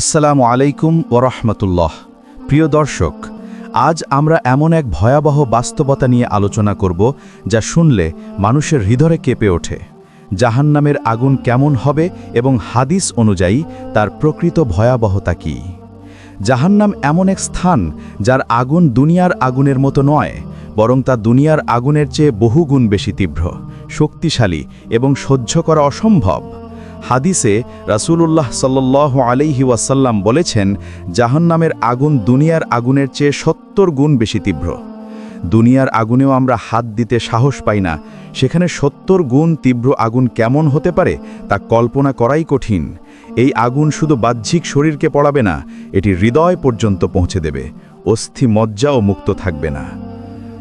আসসালামু আলাইকুম ওরহমতুল্লাহ প্রিয় দর্শক, আজ আমরা এমন এক ভয়াবহ বাস্তবতা নিয়ে আলোচনা করব যা শুনলে মানুষের হৃদয়ে কেঁপে ওঠে। জাহান্নামের আগুন কেমন হবে এবং হাদিস অনুযায়ী তার প্রকৃত ভয়াবহতা কী? জাহান্নাম এমন এক স্থান যার আগুন দুনিয়ার আগুনের মতো নয়, বরং তা দুনিয়ার আগুনের চেয়ে বহুগুণ বেশি তীব্র, শক্তিশালী এবং সহ্য করা অসম্ভব। হাদিসে রাসূলুল্লাহ সাল্লাহ আলাইহি ওয়াসাল্লাম বলেছেন, জাহান্নামের আগুন দুনিয়ার আগুনের চেয়ে সত্তর গুণ বেশি তীব্র। দুনিয়ার আগুনেও আমরা হাত দিতে সাহস পাই না। সেখানে সত্তর গুণ তীব্র আগুন কেমন হতে পারে তা কল্পনা করাই কঠিন। এই আগুন শুধু বাহ্যিক শরীরকে পড়াবে না, এটি হৃদয় পর্যন্ত পৌঁছে দেবে। অস্থি মজ্জাও মুক্ত থাকবে না।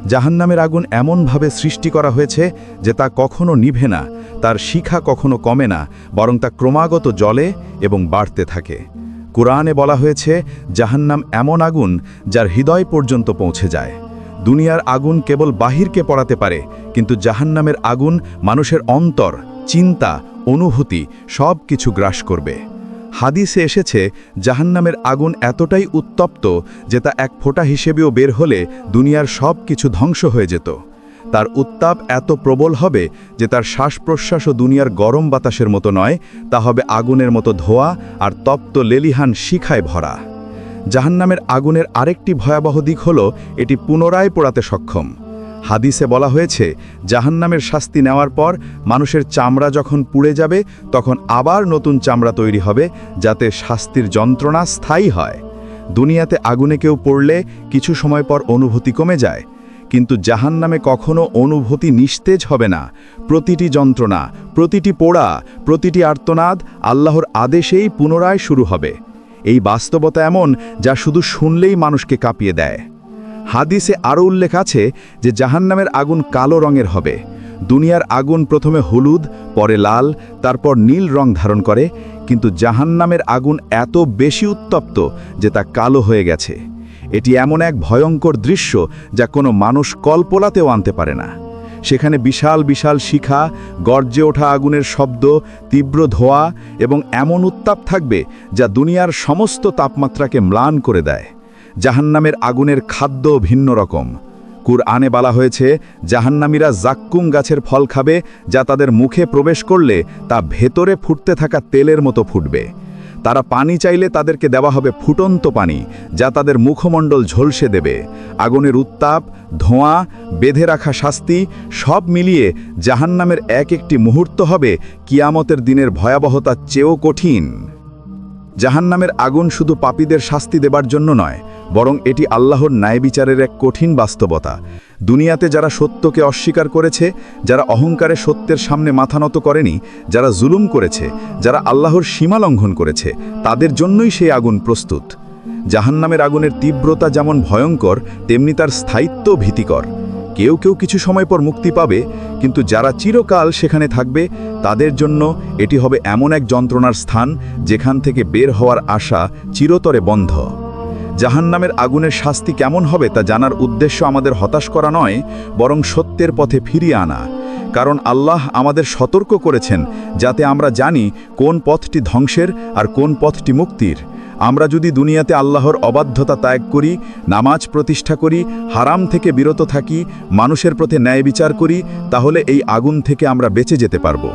জাহান্নামের আগুন এমনভাবে সৃষ্টি করা হয়েছে যে তা কখনো নিভে না, তার শিখা কখনো কমে না, বরং তা ক্রমাগত জলে এবং বাড়তে থাকে। কোরআনে বলা হয়েছে, জাহান্নাম এমন আগুন যার হৃদয় পর্যন্ত পৌঁছে যায়। দুনিয়ার আগুন কেবল বাহিরকে পড়াতে পারে, কিন্তু জাহান্নামের আগুন মানুষের অন্তর, চিন্তা, অনুভূতি সব কিছু গ্রাস করবে। হাদিসে এসেছে, জাহান্নামের আগুন এতটাই উত্তপ্ত যে তা এক ফোঁটা হিসেবেও বের হলে দুনিয়ার সব কিছু ধ্বংস হয়ে যেত। তার উত্তাপ এত প্রবল হবে যে তার শ্বাস প্রশ্বাসও দুনিয়ার গরম বাতাসের মতো নয়, তা হবে আগুনের মতো ধোয়া আর তপ্ত লেলিহান শিখায় ভরা। জাহান্নামের আগুনের আরেকটি ভয়াবহ দিক হল, এটি পুনরায় পোড়াতে সক্ষম। হাদিসে বলা হয়েছে, জাহান্নামের শাস্তি নেওয়ার পর মানুষের চামড়া যখন পুড়ে যাবে, তখন আবার নতুন চামড়া তৈরি হবে, যাতে শাস্তির যন্ত্রণা স্থায়ী হয়। দুনিয়াতে আগুনে কেউ পড়লে কিছু সময় পর অনুভূতি কমে যায়, কিন্তু জাহান্নামে কখনো অনুভূতি নিস্তেজ হবে না। প্রতিটি যন্ত্রণা, প্রতিটি পোড়া, প্রতিটি আর্তনাদ আল্লাহর আদেশেই পুনরায় শুরু হবে। এই বাস্তবতা এমন যা শুধু শুনলেই মানুষকে কাঁপিয়ে দেয়। হাদিসে আরও উল্লেখ আছে যে জাহান্নামের আগুন কালো রঙের হবে। দুনিয়ার আগুন প্রথমে হলুদ, পরে লাল, তারপর নীল রং ধারণ করে, কিন্তু জাহান্নামের আগুন এত বেশি উত্তপ্ত যে তা কালো হয়ে গেছে। এটি এমন এক ভয়ঙ্কর দৃশ্য যা কোনো মানুষ কল্পনাতেও আনতে পারে না। সেখানে বিশাল বিশাল শিখা, গর্জে ওঠা আগুনের শব্দ, তীব্র ধোয়া এবং এমন উত্তাপ থাকবে যা দুনিয়ার সমস্ত তাপমাত্রাকে ম্লান করে দেয়। জাহান্নামের আগুনের খাদ্য ভিন্ন রকম। কুরআনে বলা হয়েছে, জাহান্নামীরা জাক্কুম গাছের ফল খাবে, যা তাদের মুখে প্রবেশ করলে তা ভেতরে ফুটতে থাকা তেলের মতো ফুটবে। তারা পানি চাইলে তাদেরকে দেওয়া হবে ফুটন্ত পানি, যা তাদের মুখমণ্ডল ঝলসে দেবে। আগুনের উত্তাপ, ধোঁয়া, বেঁধে রাখা শাস্তি, সব মিলিয়ে জাহান্নামের এক একটি মুহূর্ত হবে কিয়ামতের দিনের ভয়াবহতার চেয়েও কঠিন। জাহান্নামের আগুন শুধু পাপীদের শাস্তি দেবার জন্য নয় বরং এটি আল্লাহর ন্যায় বিচারের এক কঠিন বাস্তবতা। দুনিয়াতে যারা সত্যকে অস্বীকার করেছে, যারা অহংকারে সত্যের সামনে মাথা নত করেনি, যারা জুলুম করেছে, যারা আল্লাহর সীমা লঙ্ঘন করেছে, তাদের জন্যই সেই আগুন প্রস্তুত। জাহান্নামের আগুনের তীব্রতা যেমন ভয়ঙ্কর, তেমনি তার স্থায়িত্ব ভীতিকর। কেউ কেউ কিছু সময় পর মুক্তি পাবে, কিন্তু যারা চিরকাল সেখানে থাকবে, তাদের জন্য এটি হবে এমন এক যন্ত্রণার স্থান, যেখান থেকে বের হওয়ার আশা চিরতরে বন্ধ। জাহান্নামের আগুনের শাস্তি কেমন হবে তা জানার উদ্দেশ্য আমাদের হতাশ করা নয়, বরং সত্যের পথে ফিরিয়ে আনা। কারণ আল্লাহ আমাদের সতর্ক করেছেন যাতে আমরা জানি কোন পথটি ধ্বংসের আর কোন পথটি মুক্তির। আমরা যদি দুনিয়াতে আল্লাহর অবাধ্যতা ত্যাগ করি, নামাজ প্রতিষ্ঠা করি, হারাম থেকে বিরত থাকি, মানুষের প্রতি ন্যায় বিচার করি, তাহলে এই আগুন থেকে আমরা বেঁচে যেতে পারব।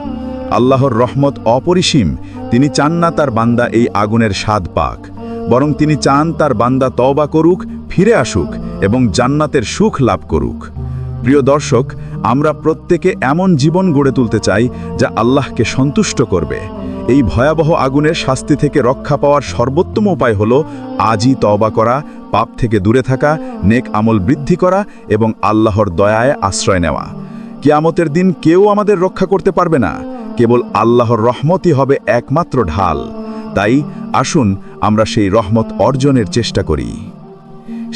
আল্লাহর রহমত অপরিসীম, তিনি চান না তার বান্দা এই আগুনের স্বাদ পাক। বরং তিনি চান তার বান্দা তওবা করুক, ফিরে আসুক এবং জান্নাতের সুখ লাভ করুক। প্রিয় দর্শক, আমরা প্রত্যেকে এমন জীবন গড়ে তুলতে চাই যা আল্লাহকে সন্তুষ্ট করবে। এই ভয়াবহ আগুনের শাস্তি থেকে রক্ষা পাওয়ার সর্বোত্তম উপায় হল আজই তওবা করা, পাপ থেকে দূরে থাকা, নেক আমল বৃদ্ধি করা এবং আল্লাহর দয়ায় আশ্রয় নেওয়া। কিয়ামতের দিন কেউ আমাদের রক্ষা করতে পারবে না। কেবল আল্লাহর রহমতই হবে একমাত্র ঢাল। তাই আসুন আমরা সেই রহমত অর্জনের চেষ্টা করি।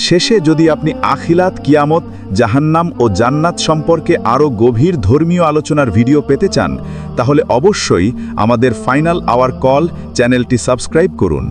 শেষে যদি আপনি আখিলাত, কিয়ামত, জাহান্নাম ও জান্নাত সম্পর্কে আরও গভীর ধর্মীয় আলোচনার ভিডিও পেতে চান, তাহলে অবশ্যই আমাদের ফাইনাল আওয়ার কল চ্যানেলটি সাবস্ক্রাইব করুন।